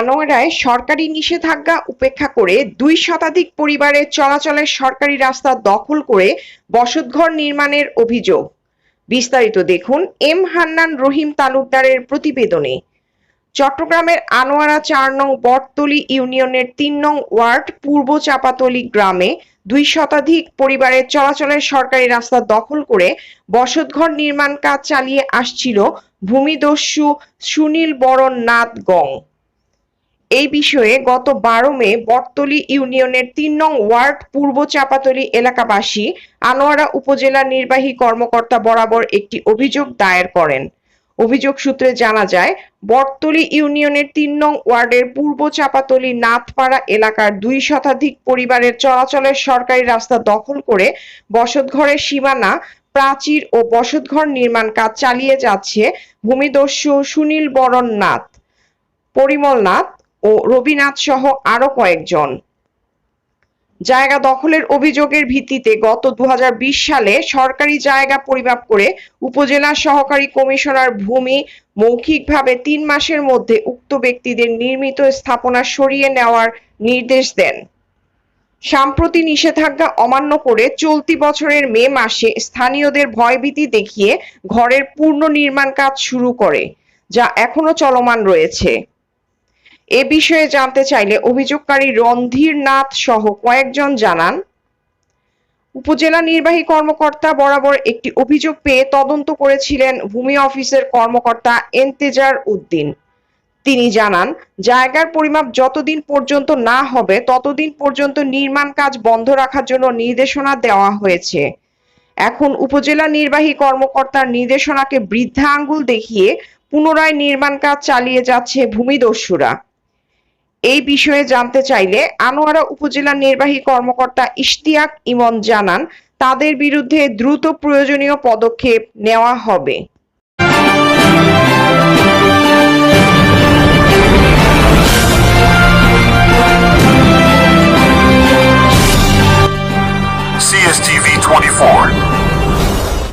আনোয়ারায় সরকারি নিষেধাজ্ঞা উপেক্ষা করে দুই শতাধিক পরিবারের চলাচলের সরকারি রাস্তা দখল করে বসতঘর নির্মাণের অভিযোগ। বিস্তারিত দেখুন এম হান্নান রহিম তালুকদারের প্রতিবেদনে। চট্টগ্রামের আনোয়ারা চার নং বটতলী ইউনিয়নের তিন নং ওয়ার্ড পূর্ব চাপাতলী গ্রামে দুই শতাধিক পরিবারের চলাচলের সরকারি রাস্তা দখল করে বসতঘর নির্মাণ কাজ চালিয়ে আসছিল ভূমিদস্যু সুনীল বরণ নাথ গং। এই বিষয়ে গত বারো মে বটতলী ইউনিয়নের তিন নং ওয়ার্ড পূর্ব চাপাতলি এলাকাবাসী আনোয়ারা উপজেলা নির্বাহী কর্মকর্তা বরাবর একটি অভিযোগ দায়ের করেন। অভিযোগ সূত্রে জানা যায়, বটতলি ইউনিয়নের তিন নং ওয়ার্ডের পূর্ব চাপাতলি নাথপাড়া এলাকার দুই শতাধিক পরিবারের চলাচলের সরকারি রাস্তা দখল করে বসতঘরের সীমানা, প্রাচীর ও বসতঘর নির্মাণ কাজ চালিয়ে যাচ্ছে ভূমিদস্যু সুনীল বরণ নাথ, পরিমল নাথ ও রবিনাথ সহ আরও কয়েকজন। জায়গা দখলের অভিযোগের ভিত্তিতে গত দুহাজার বিশ সালে সরকারি জায়গা পরিমাপ করে উপজেলা সহকারী কমিশনার ভূমি মৌখিকভাবে তিন মাসের মধ্যে উক্ত ব্যক্তিদের নির্মিত স্থাপনা সরিয়ে নেওয়ার নির্দেশ দেন। সাম্প্রতি নিষেধাজ্ঞা অমান্য করে চলতি বছরের মে মাসে স্থানীয়দের ভয়ভীতি দেখিয়ে ঘরের পূর্ণ নির্মাণ কাজ শুরু করে, যা এখনও চলমান রয়েছে। এ বিষয়ে জানতে চাইলে অভিযোগকারী রণধীর নাথ সহ কয়েকজন জানান, উপজেলা নির্বাহী কর্মকর্তা বরাবর একটি অভিযোগ পেয়ে তদন্ত করেছিলেন ভূমি অফিসের কর্মকর্তা এন্তেজার উদ্দিন। তিনি জানান, জায়গার পরিমাপ যতদিন পর্যন্ত না হবে, ততদিন পর্যন্ত নির্মাণ কাজ বন্ধ রাখার জন্য নির্দেশনা দেওয়া হয়েছে। এখন উপজেলা নির্বাহী কর্মকর্তার নির্দেশনাকে বৃদ্ধা আঙ্গুল দেখিয়ে পুনরায় নির্মাণ কাজ চালিয়ে যাচ্ছে ভূমিদস্যুরা। এই বিষয়ে জানতে চাইলে আনোয়ারা উপজেলা নির্বাহী কর্মকর্তা ইশতিয়াক ইমন জানান, তাদের বিরুদ্ধে দ্রুত প্রয়োজনীয় পদক্ষেপ নেওয়া হবে। CSTV 24